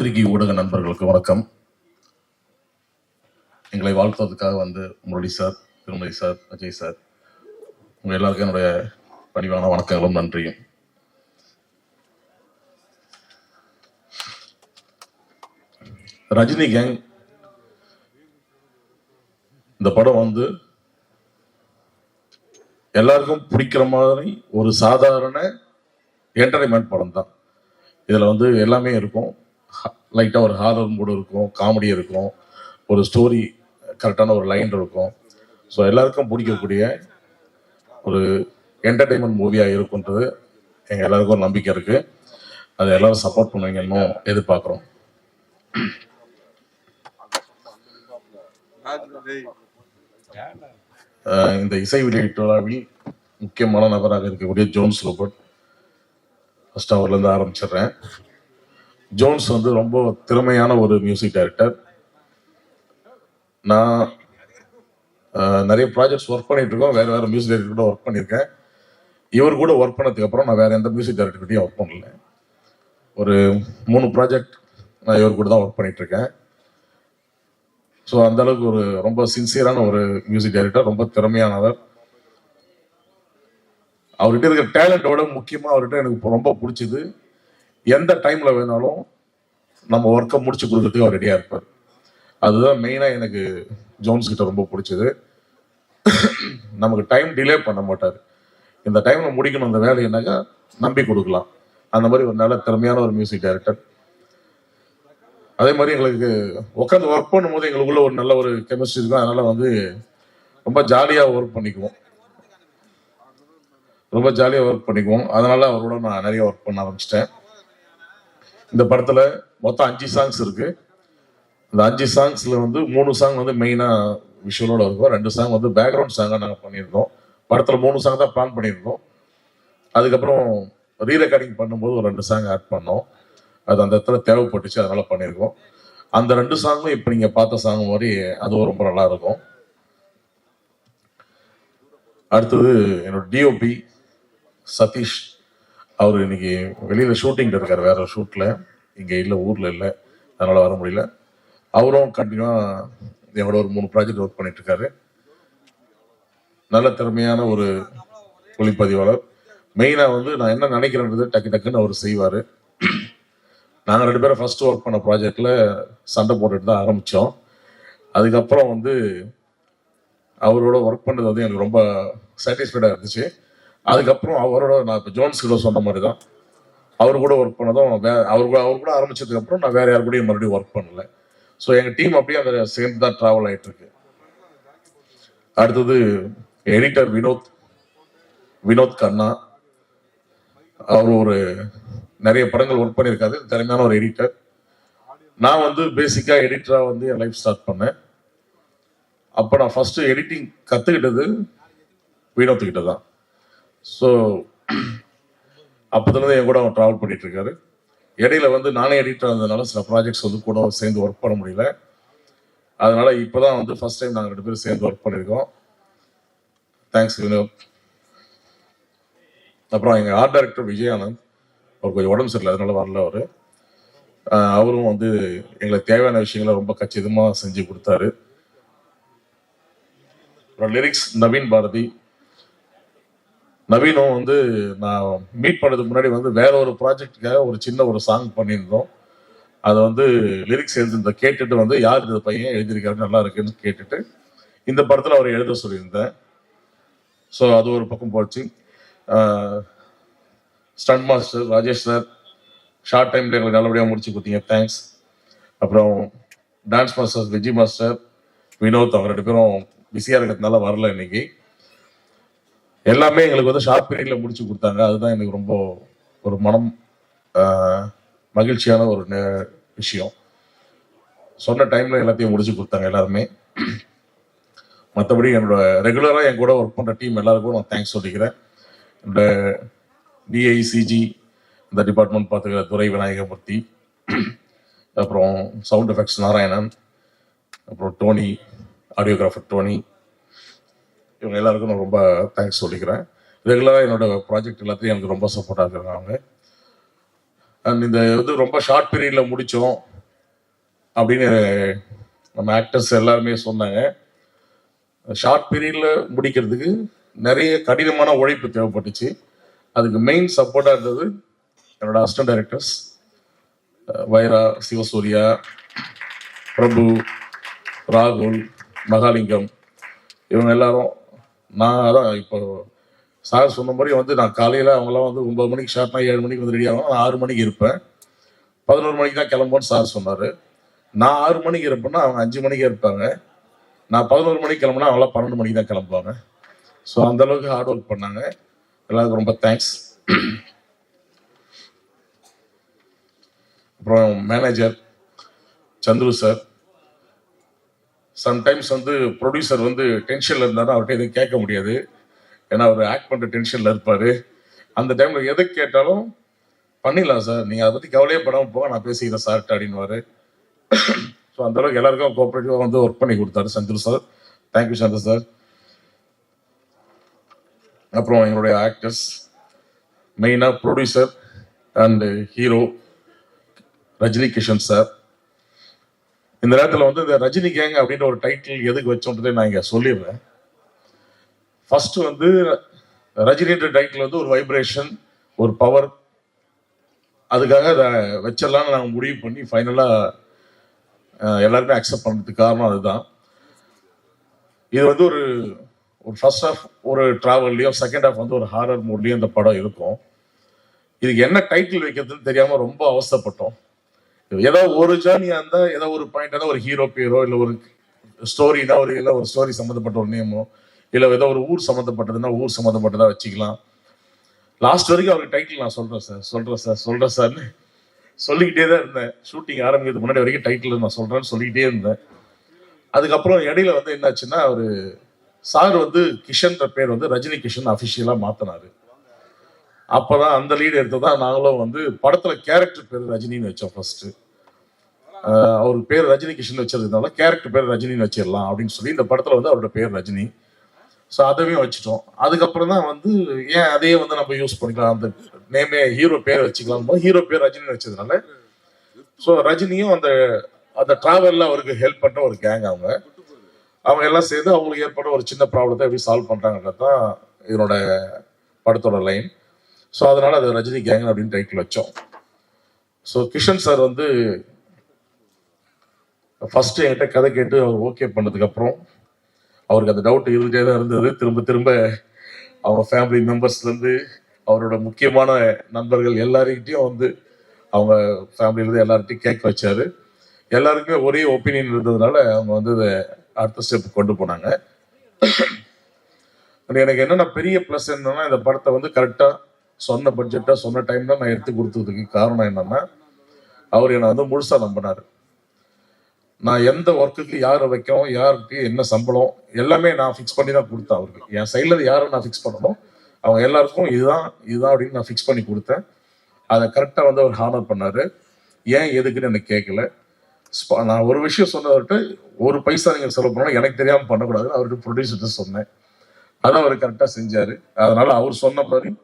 பத்திரிகை ஊடக நண்பர்களுக்கு வணக்கம். எங்களை வாழ்த்துவதற்காக வந்து முரளி சார் திருமதி சார் அஜய் சார் உங்கள் எல்லாருக்கும் என்னுடைய பணிவான வணக்கங்களும் நன்றியும். ரஜினி கேங் இந்த படம் வந்து எல்லாருக்கும் பிடிக்கிற மாதிரி ஒரு சாதாரண என்டர்டைன்மெண்ட் படம் தான் இதில் வந்து எல்லாமே இருக்கும். லைட்டாக ஒரு ஹாரர் மூடு இருக்கும் காமெடி இருக்கும் ஒரு ஸ்டோரி கரெக்டான ஒரு லைன் இருக்கும். ஸோ எல்லாருக்கும் பிடிக்கக்கூடிய ஒரு என்டர்டைன்மெண்ட் மூவியாக இருக்குன்றது எங்கள் எல்லாருக்கும் ஒரு நம்பிக்கை இருக்குது அதை எல்லாரும் சப்போர்ட் பண்ணுவீங்கன்னு எதிர்பார்க்குறோம். இந்த இசை வெளியீட்டு விழாவில் முக்கியமான நபராக இருக்கக்கூடிய ஜோன்ஸ் ரோபர்ட் ஃபஸ்ட் அவர்லேருந்து ஆரம்பிச்சிடுறேன். ஜோன்ஸ் வந்து ரொம்ப திறமையான ஒரு மியூசிக் டைரக்டர் நான் நிறைய ப்ராஜெக்ட்ஸ் ஒர்க் பண்ணிட்டு இருக்கோம். வேற வேற மியூசிக் டைரக்டர் கூட ஒர்க் பண்ணியிருக்கேன் இவர் கூட ஒர்க் பண்ணதுக்கு அப்புறம் நான் வேற எந்த மியூசிக் டைரக்டர்கிட்டையும் ஒர்க் பண்ணல. ஒரு மூணு ப்ராஜெக்ட் நான் இவர் கூட தான் ஒர்க் பண்ணிட்டு இருக்கேன். ஸோ அந்த அளவுக்கு ஒரு ரொம்ப சின்சியரான ஒரு மியூசிக் டைரக்டர் ரொம்ப திறமையானவர். அவர்கிட்ட இருக்கிற டேலண்டோட முக்கியமாக அவர்கிட்ட எனக்கு ரொம்ப பிடிச்சது. எந்த டைமில் வேணாலும் நம்ம ஒர்க்கை முடிச்சு கொடுக்கறதுக்கு அவர் ரெடியாக இருப்பார். அதுதான் மெயினாக எனக்கு ஜோன்ஸ் கிட்ட ரொம்ப பிடிச்சது. நமக்கு டைம் டிலே பண்ண மாட்டார். இந்த டைமில் முடிக்கணும் அந்த வேலையினாக்கா நம்பி கொடுக்கலாம். அந்த மாதிரி ஒரு நல்ல திறமையான ஒரு மியூசிக் டைரக்டர் அதே மாதிரி எங்களுக்கு உட்காந்து ஒர்க் பண்ணும்போது எங்களுக்குள்ள ஒரு நல்ல ஒரு கெமிஸ்ட்ரி இருக்கும். அதனால வந்து ரொம்ப ஜாலியாக ஒர்க் பண்ணிக்குவோம். ரொம்ப ஜாலியாக ஒர்க் பண்ணிக்குவோம். அதனால அவரோட நான் நிறைய ஒர்க் பண்ண ஆரம்பிச்சிட்டேன். இந்த படத்தில் மொத்தம் அஞ்சு சாங்ஸ் இருக்கு. இந்த அஞ்சு சாங்ஸில் வந்து மூணு சாங் வந்து மெயினாக விஷுவலோட இருக்கும். ரெண்டு சாங் வந்து பேக்ரவுண்ட் சாங்காக நாங்கள் பண்ணியிருந்தோம். படத்தில் மூணு சாங் தான் பிளான் பண்ணியிருந்தோம். அதுக்கப்புறம் ரீ ரெக்கார்டிங் பண்ணும்போது ஒரு ரெண்டு சாங் ஆட் பண்ணோம். அது அந்த இடத்துல தேவைப்பட்டுச்சு அதனால பண்ணியிருக்கோம். அந்த ரெண்டு சாங்கும் இப்போ நீங்கள் பார்த்த சாங் மாதிரி அதுவும் ரொம்ப நல்லா இருக்கும். அடுத்தது என்னோட டிஓபி சதீஷ் அவர் இன்னைக்கு வெளியில் ஷூட்டிங் இருக்கார் வேற ஷூட்டில் இங்கே இல்லை ஊரில் இல்லை. அதனால் வர முடியல. அவரும் கண்டினியூவாக என்னோட ஒரு மூணு ப்ராஜெக்ட் ஒர்க் பண்ணிட்டு இருக்காரு நல்ல திறமையான ஒரு ஒளிப்பதிவாளர். மெயினாக வந்து நான் என்ன நினைக்கிறேன்றது டக்கு டக்குன்னு அவர் செய்வார். நாங்கள் ரெண்டு பேரும் ஃபர்ஸ்ட் ஒர்க் பண்ண ப்ராஜெக்டில் சண்டை போட்டுட்டு தான் ஆரம்பித்தோம் அதுக்கப்புறம் வந்து அவரோட ஒர்க் பண்ணது வந்து எனக்கு ரொம்ப சாட்டிஸ்ஃபைடாக இருந்துச்சு. அதுக்கப்புறம் அவரோட நான் இப்போ ஜோன்ஸ் கிட்ட சொன்ன மாதிரி தான் அவர் கூட ஒர்க் பண்ணதும் வே அவர் கூட அவர் கூட ஆரம்பிச்சதுக்கப்புறம் நான் வேற யார் கூடயும் மறுபடியும் ஒர்க் பண்ணல. ஸோ எங்கள் டீம் அப்படியே அந்த சேர்ந்து தான் ட்ராவல் ஆயிட்டு இருக்கு அடுத்தது எடிட்டர் வினோத் வினோத் கண்ணா. அவர் ஒரு நிறைய படங்கள் ஒர்க் பண்ணியிருக்காரு. திறமையான ஒரு எடிட்டர் நான் வந்து பேசிக்காக எடிட்டராக வந்து என் லைஃப் ஸ்டார்ட் பண்ணேன். அப்போ நான் ஃபஸ்ட்டு எடிட்டிங் கற்றுக்கிட்டது வினோத்துக்கிட்ட தான் ஸோ அப்போதுலேருந்து என் கூட அவர் ட்ராவல் பண்ணிட்டு இருக்காரு இடையில வந்து நானே எடிட்டர் இருந்ததுனால சில ப்ராஜெக்ட்ஸ் வந்து கூட சேர்ந்து ஒர்க் பண்ண முடியல. அதனால இப்போதான் வந்து ஃபர்ஸ்ட் டைம் நாங்கள் ரெண்டு பேரும் சேர்ந்து ஒர்க் பண்ணியிருக்கோம். தேங்க்ஸ் வினோத் அப்புறம் எங்கள் ஆர்ட் டைரக்டர் விஜயானந்த் அவர் கொஞ்சம் உடம்பு சரியில்லை அதனால வரல அவர். அவரும் வந்து எங்களுக்கு தேவையான விஷயங்களை ரொம்ப கச்சிதமாக செஞ்சு கொடுத்தாரு. அப்புறம் லிரிக்ஸ் நவீன் பாரதி நவீனம் வந்து நான் மீட் பண்ணதுக்கு முன்னாடி வந்து வேற ஒரு ப்ராஜெக்டுக்காக ஒரு சின்ன ஒரு சாங் பண்ணியிருந்தோம். அதை வந்து லிரிக்ஸ் எழுதிருந்த கேட்டுட்டு வந்து யார் இந்த பையன் எழுதியிருக்காரு நல்லா இருக்குன்னு கேட்டுட்டு இந்த படத்தில் அவர் எழுத சொல்லியிருந்தேன். ஸோ அது ஒரு பக்கம் போச்சு. Stunt master Rajesh sir short டைம்ல எங்களுக்கு நல்லபடியாக முடிச்சு கொடுத்தீங்க தேங்க்ஸ் அப்புறம் dance master Vijay master Vinod அவங்க ரெண்டு பேரும் பிஸியாக இருக்கிறதுனால வரல இன்னைக்கு. எல்லாமே எங்களுக்கு வந்து ஷார்ட் பீரியட்ல முடிச்சு கொடுத்தாங்க. அதுதான் எனக்கு ரொம்ப ஒரு மனம் மகிழ்ச்சியான ஒரு விஷயம். சொன்ன டைம்ல எல்லாத்தையும் முடிச்சு கொடுத்தாங்க எல்லாருமே. மற்றபடி என்னோட ரெகுலராக என் கூட ஒர்க் பண்ணுற டீம் எல்லாருக்கும் நான் தேங்க்ஸ் சொல்லிக்கிறேன். என்னோட டிஐசிஜி இந்த டிபார்ட்மெண்ட் பார்த்துக்கிற துரை விநாயகமூர்த்தி அப்புறம் சவுண்ட் எஃபெக்ட்ஸ் நாராயணன் அப்புறம் டோனி ஆடியோகிராஃபர் டோனி இவங்க எல்லாருக்கும் நான் ரொம்ப தேங்க்ஸ் சொல்லிக்கிறேன். ரெகுலராக என்னோட ப்ராஜெக்ட் எல்லாத்தையும் எனக்கு ரொம்ப சப்போர்ட்டாக இருக்கிறாங்க அண்ட் இந்த இது ரொம்ப ஷார்ட் பீரியடில் முடித்தோம் அப்படின்னு நம்ம ஆக்டர்ஸ் எல்லாருமே சொன்னாங்க. ஷார்ட் பீரியடில் முடிக்கிறதுக்கு நிறைய கடினமான உழைப்பு தேவைப்பட்டுச்சு. அதுக்கு மெயின் சப்போர்ட்டாக இருந்தது என்னோட அசிஸ்டன்ட் டைரக்டர்ஸ் வைரா சிவசூர்யா பிரபு ராகுல் மகாலிங்கம் இவங்க எல்லாரும் நான் அதான் இப்போ சார் சொன்ன மாதிரி வந்து நான் காலையில் அவங்களாம் வந்து ஒன்பது மணிக்கு ஷார்ட்னா ஏழு மணிக்கு வந்து ரெடி ஆகும் நான் ஆறு மணிக்கு இருப்பேன். பதினோரு மணிக்கு தான் கிளம்புவோன்னு சார் சொன்னார். நான் ஆறு மணிக்கு இருப்பேன்னா அவங்க அஞ்சு மணிக்கு இருப்பாங்க. நான் பதினோரு மணிக்கு கிளம்புனா அவங்களாம் பன்னெண்டு மணிக்கு தான் கிளம்புவாங்க. ஸோ அந்த அளவுக்கு ஹார்ட் ஒர்க் பண்ணாங்க. எல்லாருக்கும் ரொம்ப தேங்க்ஸ் அப்புறம் மேனேஜர் சந்துரு சார். சம்டைம்ஸ் வந்து ப்ரொடியூசர் வந்து டென்ஷனில் இருந்தாலும் அவர்கிட்ட எதுவும் கேட்க முடியாது. ஏன்னா அவர் ஆக்ட் பண்ணுற டென்ஷனில் இருப்பார். அந்த டைமில் எதை கேட்டாலும் பண்ணிடலாம் சார் நீங்கள் அதை பற்றி கவலையே படாமல் போக நான் பேசிக்கிறேன் சார்ட்ட அப்படின்வாரு ஸோ அந்தளவுக்கு எல்லாருக்கும் கோஆப்ரேட்டிவாக வந்து ஒர்க் பண்ணி கொடுத்தாரு Chandru sir thank you Chandra sir அப்புறம் எங்களுடைய ஆக்டர்ஸ் மெயினாக producer and hero Rajini Kishan sir இந்த நேரத்தில் வந்து இந்த ரஜினி கேங் அப்படின்ற ஒரு டைட்டில் எதுக்கு வச்சோன்றதை நான் இங்கே சொல்லிடுறேன். ஃபர்ஸ்ட் வந்து ரஜினின்ற டைட்டில் வந்து ஒரு வைப்ரேஷன் ஒரு பவர் அதுக்காக அதை வச்சிடலாம்னு நாங்கள் முடிவு பண்ணி ஃபைனலாக எல்லாருமே அக்செப்ட் பண்ணுறதுக்கு காரணம் அதுதான். இது வந்து ஒரு ஒரு ஃபர்ஸ்ட் ஆஃப் ஒரு ட்ராவல்லையும் செகண்ட் ஆஃப் வந்து ஒரு ஹாரர் மூட்லேயும் இந்த படம் இருக்கும். இதுக்கு என்ன டைட்டில் வைக்கிறதுன்னு தெரியாமல் ரொம்ப அவசரப்பட்டோம். ஏதோ ஒரு ஜேர்னியாக இருந்தால் ஏதோ ஒரு பாயிண்ட் ஏதோ ஒரு ஹீரோ பேரோ இல்லை ஒரு ஸ்டோரினா ஒரு இல்லை ஒரு ஸ்டோரி சம்மந்தப்பட்ட ஒரு நேமோ இல்லை ஏதோ ஒரு ஊர் சம்மந்தப்பட்டதுன்னா ஊர் சம்மந்தப்பட்டதா வச்சுக்கலாம். லாஸ்ட் வரைக்கும் அவருக்கு டைட்டில் நான் சொல்கிறேன் சார் சொல்கிறேன் சார் சொல்கிறேன் சார்னு சொல்லிக்கிட்டே தான் இருந்தேன். ஷூட்டிங் ஆரம்பிக்கிறதுக்கு முன்னாடி வரைக்கும் டைட்டில் நான் சொல்கிறேன்னு சொல்லிக்கிட்டே இருந்தேன். அதுக்கப்புறம் இடையில வந்து என்னாச்சுன்னா அவர் சார் வந்து கிஷன்ற பேர் வந்து ரஜினி கிஷன் அஃபிஷியலாக மாற்றினார் அப்போதான் அந்த லீடு எடுத்து தான் நாங்களும் வந்து படத்துல கேரக்டர் பேர் ரஜினின்னு வச்சோம் ஃபர்ஸ்ட் அவர் பேர் ரஜினி கிருஷ்ணன் வச்சதுனால கேரக்டர் பேர் ரஜினின்னு வச்சிடலாம் அப்படின்னு சொல்லி இந்த படத்துல வந்து அவரோட பேர் ரஜினி. ஸோ அதவே வச்சுட்டோம். அதுக்கப்புறம் தான் வந்து ஏன் அதையே வந்து நம்ம யூஸ் பண்ணிக்கலாம்? அந்த நேமே ஹீரோ பேர் வச்சுக்கலாம் ஹீரோ பேர் ரஜினி வச்சதுனால. ஸோ ரஜினியும் அந்த அந்த டிராவலில் அவருக்கு ஹெல்ப் பண்ண ஒரு கேங் அவங்க. அவங்க எல்லாம் சேர்ந்து அவங்களுக்கு ஏற்பட்ட ஒரு சின்ன ப்ராப்ளத்தை எப்படி சால்வ் பண்ணுறாங்கன்றது தான் இதனோட படத்தோட லைன் ஸோ அதனால் அது ரஜினி கேங் அப்படின்னு டைட்டில் வச்சோம். ஸோ கிஷன் சார் வந்து ஃபர்ஸ்ட் என்கிட்ட கதை கேட்டு அவர் ஓகே பண்ணதுக்கப்புறம் அவருக்கு அந்த டவுட் இருந்துகிட்டே தான் இருந்தது. திரும்ப திரும்ப அவங்க ஃபேமிலி மெம்பர்ஸ்லேருந்து அவரோட முக்கியமான நண்பர்கள் எல்லாருக்கிட்டையும் வந்து அவங்க ஃபேமிலியிலேருந்து எல்லார்கிட்டையும் கேட்க வச்சாரு. எல்லாருக்குமே ஒரே ஒப்பீனியன் இருந்ததுனால அவங்க வந்து இதை அடுத்த ஸ்டெப் கொண்டு போனாங்க. எனக்கு என்னென்ன பெரிய ப்ளஸ் என்னன்னா இந்த படத்தை வந்து கரெக்டாக சொன்ன பட்ஜெட்டாக சொன்ன டைம்ல நான் எடுத்து கொடுத்ததுக்கு காரணம் என்னன்னா அவர் என்னை வந்து முழுசாக நம்பினார். நான் எந்த ஒர்க்குக்கு யாரை வைக்கணும் யாருக்கு என்ன சம்பளம் எல்லாமே நான் ஃபிக்ஸ் பண்ணி தான் கொடுத்தேன் அவருக்கு. என் சைடில் யாரை நான் ஃபிக்ஸ் பண்ணணும் அவங்க எல்லாருக்கும் இதுதான் இதுதான் அப்படின்னு நான் ஃபிக்ஸ் பண்ணி கொடுத்தேன். அதை கரெக்டாக வந்து அவர் ஹானர் பண்ணார். ஏன் எதுக்குன்னு எனக்கு கேட்கல. ஸ்பா- நான் ஒரு விஷயம் சொன்னவர்கிட்ட ஒரு பைசா நீங்கள் செலவு பண்ணணும் எனக்கு தெரியாமல் பண்ணக்கூடாதுன்னு அவர்கிட்ட ப்ரொடியூசர்கிட்ட சொன்னேன். அதை அவர் கரெக்டாக செஞ்சார். அதனால் அவர் சொன்ன மாதிரி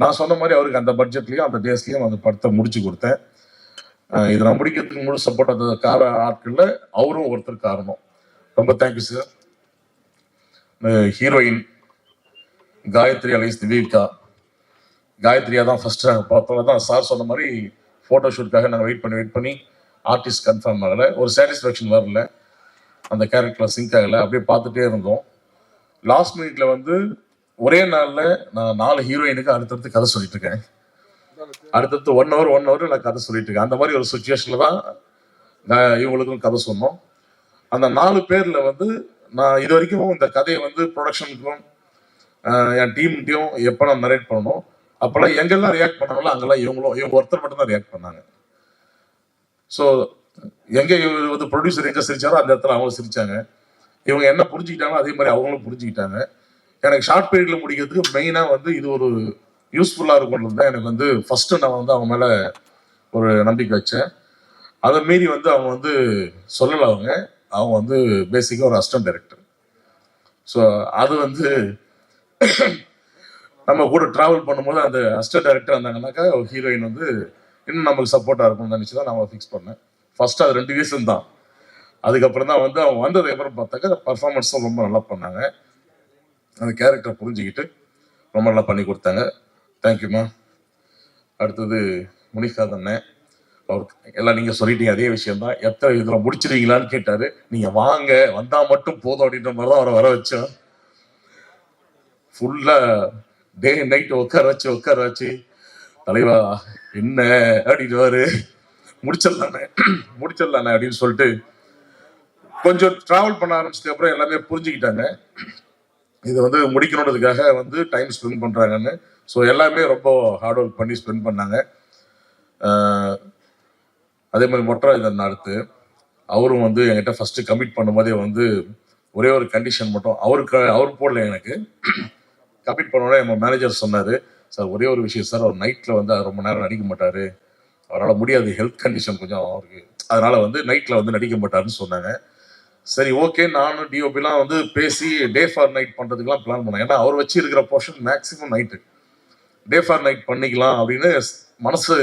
நான் சொன்ன மாதிரி அவருக்கு அந்த பட்ஜெட்லையும் அந்த டேஸ்லையும் அந்த படத்தை முடிச்சு கொடுத்தேன். இதை நான் முடிக்கிறதுக்கு முழு சப்போர்ட் அந்த கார ஆட்களில் அவரும் ஒருத்தர் காரணம். ரொம்ப thank you sir heroine Gayathri alias Divika காயத்ரியா தான் ஃபர்ஸ்ட் நாங்கள் பார்த்தோம். தான் சார் சொன்ன மாதிரி ஃபோட்டோ ஷூட்காக நாங்கள் வெயிட் பண்ணி வெயிட் பண்ணி ஆர்டிஸ்ட் கன்ஃபார்ம் ஆகலை. ஒரு சாட்டிஸ்ஃபேக்ஷன் வரல. அந்த கேரக்டரில் சிங்க் ஆகலை. அப்படியே பார்த்துட்டே இருந்தோம். லாஸ்ட் மினிட்ல வந்து ஒரே நாள்ல நான் நாலு ஹீரோயினுக்கு அடுத்தடுத்து கதை சொல்லிட்டு இருக்கேன் அடுத்தடுத்து ஒன் ஹவர் ஒன் ஹவர் நான் கதை சொல்லிட்டு இருக்கேன் அந்த மாதிரி ஒரு சுச்சுவேஷன்ல தான் நான் இவங்களுக்கும் கதை சொன்னோம். அந்த நாலு பேர்ல வந்து நான் இது வரைக்கும் இந்த கதையை வந்து ப்ரொடக்ஷனுக்கும் என் டீம்கிட்டையும் எப்போ நான் நரேட் பண்ணணும் அப்போல்லாம் எங்கெல்லாம் ரியாக்ட் பண்ணாங்களோ அங்கெல்லாம் இவங்களும் இவங்க ஒருத்தர் மட்டும் தான் ரியாக்ட் பண்ணாங்க. ஸோ எங்க இவர் வந்து ப்ரொடியூசர் எங்க சிரிச்சாரோ அந்த இடத்துல அவங்க சிரிச்சாங்க. இவங்க என்ன புரிஞ்சுக்கிட்டாங்களோ அதே மாதிரி அவங்களும் புரிஞ்சுக்கிட்டாங்க. எனக்கு ஷார்ட் பீரியட்ல முடிக்கிறதுக்கு மெயினாக வந்து இது ஒரு யூஸ்ஃபுல்லாக இருக்கும்ன்றது தான் எனக்கு வந்து ஃபர்ஸ்ட் நான் வந்து அவங்க மேலே ஒரு நம்பிக்கை வச்சேன். அதை மீறி வந்து அவங்க வந்து சொல்லலை அவங்க. அவங்க வந்து பேசிக்காக ஒரு அசிஸ்டன்ட் டைரக்டர் ஸோ அது வந்து நம்ம கூட ட்ராவல் பண்ணும்போது அந்த அசிஸ்டன்ட் டைரக்டர் இருந்தாங்கன்னாக்கா ஹீரோயின் வந்து இன்னும் நமக்கு சப்போர்ட்டாக இருக்கும்னு நினச்சி தான் நான் ஃபிக்ஸ் பண்ணேன். ஃபர்ஸ்ட் அது ரெண்டு ரீசன் தான். அதுக்கப்புறம் தான் வந்து அவங்க வந்ததுக்கப்புறம் பார்த்தாக்க பர்ஃபார்மன்ஸும் ரொம்ப நல்லா பண்ணாங்க. அந்த கேரக்டரை புரிஞ்சுக்கிட்டு ரொம்ப நல்லா பண்ணி கொடுத்தாங்க. தேங்க்யூம்மா அடுத்தது முனிகாத் அண்ணன் அவர் எல்லாம் நீங்கள் சொல்லிட்டீங்க அதே விஷயம் தான் எத்தனை இதில் முடிச்சிருவீங்களான்னு கேட்டார். நீங்கள் வாங்க வந்தால் மட்டும் போதும் அப்படின்ற மாதிரி தான் அவரை வர வச்சோம். ஃபுல்லாக டே நைட் உட்கார வச்சு உட்கார வச்சு தலைவா என்ன அப்படின்னுவாரு. முடிச்சிடலானே முடிச்சிடலானே அப்படின்னு சொல்லிட்டு கொஞ்சம் ட்ராவல் பண்ண ஆரம்பிச்சதுக்கு அப்புறம் எல்லாமே புரிஞ்சுக்கிட்டாங்க. இது வந்து முடிக்கணுன்றதுக்காக வந்து டைம் ஸ்பெண்ட் பண்ணுறாங்கன்னு ஸோ எல்லாமே ரொம்ப ஹார்ட் ஒர்க் பண்ணி ஸ்பெண்ட் பண்ணாங்க. அதே மாதிரி மொட்டராஜன் அடுத்து அவரும் வந்து என்கிட்ட ஃபர்ஸ்ட் கமிட் பண்ணும்போதே வந்து ஒரே ஒரு கண்டிஷன் மட்டும் அவருக்கு அவர் போடல எனக்கு. கமிட் பண்ணோடனே நம்ம மேனேஜர் சொன்னார் சார் ஒரே ஒரு விஷயம் சார் அவர் நைட்டில் வந்து ரொம்ப நேரம் நடிக்க மாட்டார். அவரால் முடியாது ஹெல்த் கண்டிஷன் கொஞ்சம் அவருக்கு அதனால் வந்து நைட்டில் வந்து நடிக்க மாட்டாருன்னு சொன்னாங்க. சரி ஓகே நானும் டிஓபிலாம் வந்து பேசி டே ஃபார் நைட் பண்ணுறதுக்குலாம் பிளான் பண்ணேன். ஏன்னா அவர் வச்சு இருக்கிற portion maximum night day for night பண்ணிக்கலாம் அப்படின்னு மனசு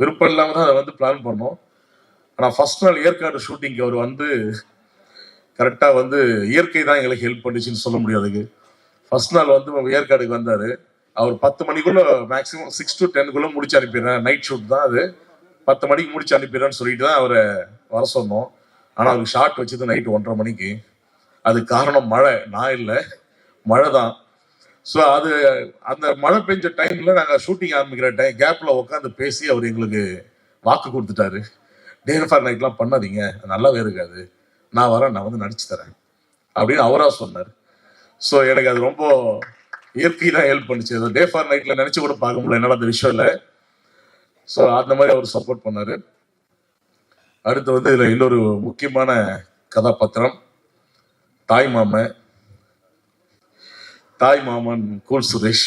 விருப்பம் இல்லாமல் தான் அதை வந்து பிளான் பண்ணோம். ஆனால் ஃபர்ஸ்ட் நாள் ஏற்காடு ஷூட்டிங்க்கு அவர் வந்து கரெக்டாக வந்து இயற்கை தான் எங்களுக்கு ஹெல்ப் பண்ணுச்சுன்னு சொல்ல முடியாதுக்கு ஃபர்ஸ்ட் நாள் வந்து ஏற்காடுக்கு வந்தார். அவர் பத்து மணிக்குள்ள மேக்ஸிமம் சிக்ஸ் டு டென்னுக்குள்ளே முடிச்சு அனுப்பிடுறேன். நைட் ஷூட் தான் அது. பத்து மணிக்கு முடிச்சு அனுப்பிடுறேன்னு சொல்லிட்டு தான் அவரை வர சொன்னோம். ஆனால் அவருக்கு ஷார்ட் வச்சது நைட்டு ஒன்றரை மணிக்கு. அது காரணம் மழை. நான் இல்லை. மழை தான். ஸோ அது அந்த மழை பெஞ்ச டைமில் நாங்கள் ஷூட்டிங் ஆரம்பிக்கிற டைம் கேப்பில் உட்காந்து பேசி அவர் எங்களுக்கு வாக்கு கொடுத்துட்டாரு. டே ஃபார் நைட்லாம் பண்ணாதீங்க. அது நல்லாவே இருக்காது. நான் வரேன் நான் வந்து நடிச்சு தரேன். அப்படின்னு அவராக சொன்னார். ஸோ எனக்கு அது ரொம்ப இயற்கை தான் ஹெல்ப் பண்ணிச்சு டே ஃபார் நைட்டில் நினச்சி கூட பார்க்க முடியல. என்னால் அந்த விஷயம் இல்லை. ஸோ அந்த மாதிரி அவர் சப்போர்ட் பண்ணார். அடுத்து வந்து இதில் இன்னொரு முக்கியமான கதாபாத்திரம் தாய் மாமன் தாய் மாமன் கூல் சுரேஷ்.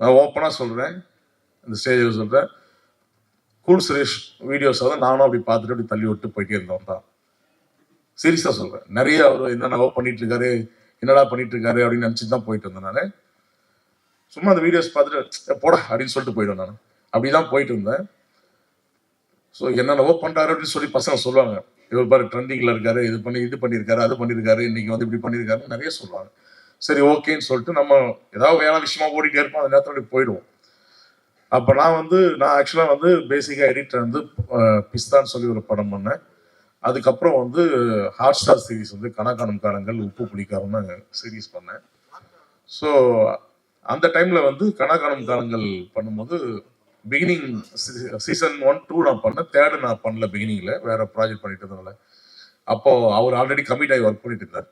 நான் ஓப்பனாக சொல்கிறேன் இந்த ஸ்டேஜில் சொல்கிறேன் கூல் சுரேஷ் வீடியோஸ் வந்து நானும் அப்படி பார்த்துட்டு அப்படி தள்ளி விட்டு போயிட்டே இருந்தோம் தான். சீரியஸாக சொல்கிறேன் நிறைய அவர் என்னென்னவோ பண்ணிட்டு இருக்காரு என்னடா பண்ணிட்டு இருக்காரு அப்படின்னு நினச்சிட்டு தான் போயிட்டு இருந்தேன் நான். சும்மா அந்த வீடியோஸ் பார்த்துட்டு போட அப்படின்னு சொல்லிட்டு போயிடுவேன் நான். அப்படிதான் போயிட்டு இருந்தேன் ஸோ என்னென்னவோ பண்ணுறாரு அப்படின்னு சொல்லி பசங்க சொல்லுவாங்க. இவர் பாரு ட்ரெண்டிங்கில் இருக்காரு இது பண்ணி இது பண்ணியிருக்காரு அது பண்ணியிருக்காரு இன்னைக்கு வந்து இப்படி பண்ணியிருக்காரு நிறைய சொல்லுவாங்க. சரி ஓகேன்னு சொல்லிட்டு நம்ம ஏதாவது வேலை விஷயமா ஓடிட்டே இருப்போம் அந்த நேரத்தில் போயிடுவோம். அப்போ நான் வந்து நான் ஆக்சுவலாக வந்து பேசிக்காக எடிட்டர் வந்து பிஸ்தான்னு சொல்லி ஒரு படம் பண்ணேன். அதுக்கப்புறம் வந்து ஹாட் ஸ்டார் சீரிஸ் வந்து கணக்கானும் காலங்கள் உப்பு புளிக்காரம்னு சீரீஸ் பண்ணேன். ஸோ அந்த டைமில் வந்து கணக்கானும் காலங்கள் பண்ணும்போது பிகினிங் சீசன் ஒன் டூ நான் பண்ணேன். தேர்டு நான் பண்ணல பிகினிங்ல வேற ப்ராஜெக்ட் பண்ணிட்டு இருந்தனால அப்போ அவர் ஆல்ரெடி கமிட் ஆகி ஒர்க் பண்ணிட்டு இருந்தார்.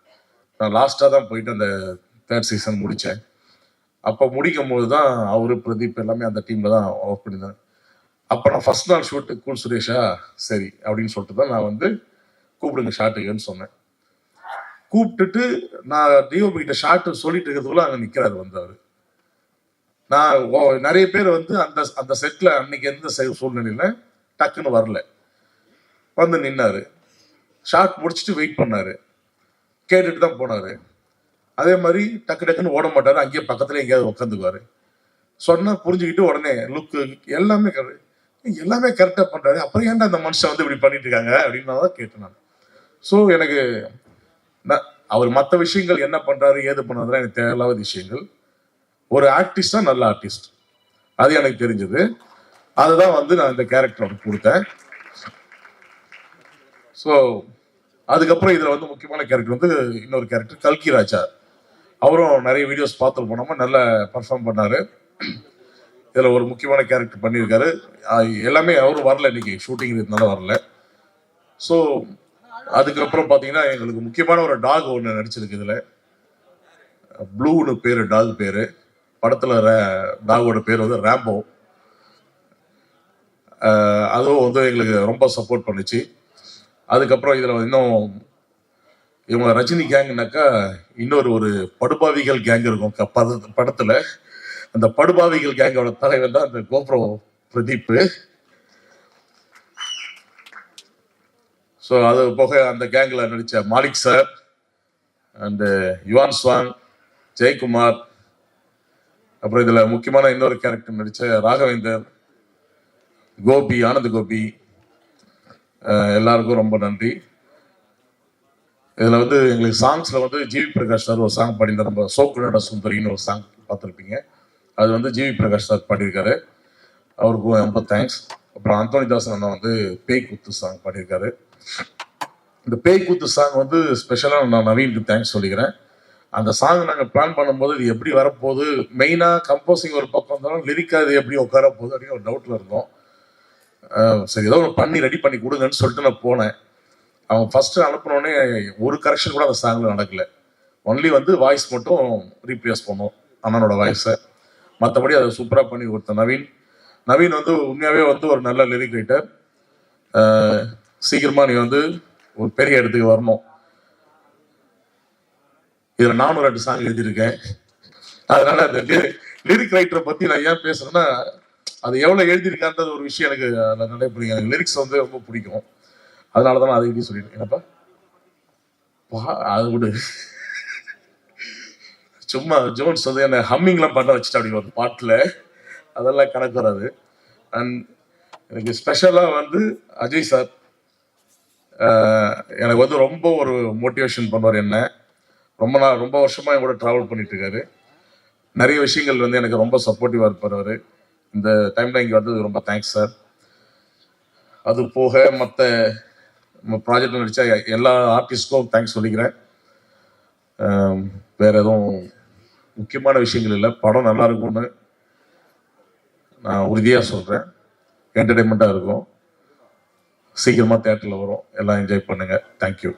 நான் லாஸ்ட்டாக தான் போயிட்டு அந்த தேர்ட் சீசன் முடித்தேன் அப்போ முடிக்கும் போது தான் அவரு பிரதீப் எல்லாமே அந்த டீம்ல தான் ஒர்க் பண்ணியிருந்தேன் அப்போ நான் ஃபர்ஸ்ட் நாள் ஷூட்டு கூல் சுரேஷா சரி அப்படின்னு சொல்லிட்டு தான் நான் வந்து கூப்பிடுங்க ஷாட்டுக்குன்னு சொன்னேன். கூப்பிட்டுட்டு நான் டிஓபி கிட்ட ஷாட்டு சொல்லிட்டு இருக்கிறதுக்குள்ள அங்கே நிற்கிறாரு வந்து அவர் நான் ஓ- நிறைய பேர் வந்து அந்த அந்த செட்டில் அன்னைக்கு எந்த செ- டக்குன்னு வரல. வந்து நின்னார். ஷாட் முடிச்சுட்டு வெயிட் பண்ணார். கேட்டுட்டு தான் போனார். அதே மாதிரி டக்கு டக்குன்னு ஓட மாட்டார். அங்கேயே பக்கத்தில் எங்கேயாவது உட்காந்துக்குவார் சொன்னால் புரிஞ்சுக்கிட்டு உடனே லுக்கு எல்லாமே எல்லாமே கரெக்டாக பண்ணுறாரு அப்புறம் ஏன்டா அந்த மனுஷன் வந்து இப்படி பண்ணிட்டு இருக்காங்க? அப்படின்னு நான் தான் கேட்டேன் நான். ஸோ எனக்கு நான் அவர் மற்ற விஷயங்கள் என்ன பண்ணுறாரு ஏது பண்ணுறதுலாம் எனக்கு தேவையில்லாத விஷயங்கள். ஒரு ஆர்டிஸ்டா நல்ல ஆர்டிஸ்ட் அது எனக்கு தெரிஞ்சது. அதுதான் வந்து நான் இந்த கேரக்டர் கொடுத்தேன். ஸோ அதுக்கப்புறம் இதில் வந்து முக்கியமான கேரக்டர் வந்து இன்னொரு கேரக்டர் கல்கி ராஜா. அவரும் நிறைய வீடியோஸ் பார்த்து போனோமா நல்லா பர்ஃபார்ம் பண்ணாரு. இதில் ஒரு முக்கியமான கேரக்டர் பண்ணியிருக்காரு. எல்லாமே அவரும் வரல இன்னைக்கு ஷூட்டிங் இருந்தனால வரல. ஸோ அதுக்கப்புறம் பார்த்தீங்கன்னா எங்களுக்கு முக்கியமான ஒரு டாக் ஒன்று நடிச்சிருக்கு இதில். ப்ளூன்னு பேர் டாக் பேர். படத்துல டாகோட பேர் வந்து ரேம்போ. அதுவும் வந்து எங்களுக்கு ரொம்ப சப்போர்ட் பண்ணுச்சு. அதுக்கப்புறம் இதில் இன்னும் இவங்க ரஜினி கேங்னாக்கா இன்னொரு ஒரு படுபாவிகள் கேங் இருக்கும். க- பத- படத்துல அந்த படுபாவிகள் கேங்கோட தலைவர் தான் அந்த கோப்ரோ பிரதீப் ஸோ அது போக அந்த கேங்கில் நடித்த Malik sir and Yuan ஸ்வாங் Jayakumar அப்புறம் இதுல முக்கியமான இன்னொரு கேரக்டர் நடிச்ச ராகவேந்தர் கோபி ஆனந்த் கோபி. எல்லாருக்கும் ரொம்ப நன்றி. இதில் வந்து எங்களுக்கு சாங்ஸில் வந்து ஜிவி பிரகாஷ் சார் ஒரு சாங் பாடியிருந்தார். நம்ம சோக்குனோட சுந்தரின்னு ஒரு சாங் பார்த்துருப்பீங்க. அது வந்து ஜிவி பிரகாஷ் சார் பாடியிருக்காரு. அவருக்கும் ரொம்ப தேங்க்ஸ் அப்புறம் அந்தோனிதாசன் அண்ணா வந்து பேய் குத்து சாங் பாடியிருக்காரு. இந்த பேய் குத்து சாங் வந்து ஸ்பெஷலாக நான் நவீனுக்கு தேங்க்ஸ் சொல்லிக்கிறேன். அந்த சாங் நாங்கள் பிளான் பண்ணும்போது இது எப்படி வரப்போகுது? மெயினாக கம்போசிங் ஒரு பக்கம் இருந்தாலும் லிரிக்காக இது எப்படி உட்கார போகுது அப்படின்னு ஒரு டவுட்டில் இருந்தோம். சரி ஏதோ ஒன்று பண்ணி ரெடி பண்ணி கொடுங்கன்னு சொல்லிட்டு நான் போனேன். அவன் ஃபஸ்ட்டு அனுப்பினோடனே ஒரு கரெக்ஷன் கூட அந்த சாங்கில் நடக்கல. ஒன்லி வந்து வாய்ஸ் மட்டும் ரீப்ளேஸ் பண்ணோம் அண்ணனோட வாய்ஸை மற்றபடி அதை சூப்பராக பண்ணி கொடுத்தேன். நவீன் நவீன் வந்து உண்மையாகவே வந்து ஒரு நல்ல லிரிக் ரைட்டர் சீக்கிரமாக நீ வந்து ஒரு பெரிய இடத்துக்கு வரணும். இதில் நானும் ரெண்டு சாங் எழுதியிருக்கேன். அதனால அந்த லிரிக் ரைட்டரை பற்றி நான் ஏன் பேசுறேன்னா அது எவ்வளோ எழுதியிருக்கான்றது ஒரு விஷயம் எனக்கு அதில் நிறைய பிடிக்கும். எனக்கு லிரிக்ஸ் வந்து ரொம்ப பிடிக்கும். அதனால தான் நான் அதை எழுதி சொல்லியிருக்கேன் என்னப்பா? அது விடு. சும்மா ஜோன்ஸ் வந்து என்ன ஹம்மிங்லாம் பண்ண வச்சுட்டு அப்படி ஒரு பாட்டில். அதெல்லாம் கணக்கு வராது. அண்ட் எனக்கு ஸ்பெஷலாக வந்து அஜய் சார். எனக்கு வந்து ரொம்ப ஒரு மோட்டிவேஷன் பண்ணுவார் என்ன. ரொம்ப நாள் ரொம்ப வருஷமாக என் கூட ட்ராவல் பண்ணிட்டு இருக்காரு நிறைய விஷயங்கள் வந்து எனக்கு ரொம்ப சப்போர்ட்டிவாக இருப்பார் அவர். இந்த டைமில் இங்கே வந்தது ரொம்ப தேங்க்ஸ் சார் அது போக மற்ற நம்ம ப்ராஜெக்டில் எல்லா ஆர்டிஸ்ட்க்கும் தேங்க்ஸ் சொல்லிக்கிறேன். வேற எதுவும் முக்கியமான விஷயங்கள் இல்லை. படம் நல்லா இருக்கும்னு நான் உறுதியாக சொல்கிறேன் என்டர்டைன்மெண்ட்டாக இருக்கும். சீக்கிரமாக தேட்டரில் வரும். எல்லாம் என்ஜாய் பண்ணுங்கள் தேங்க்யூ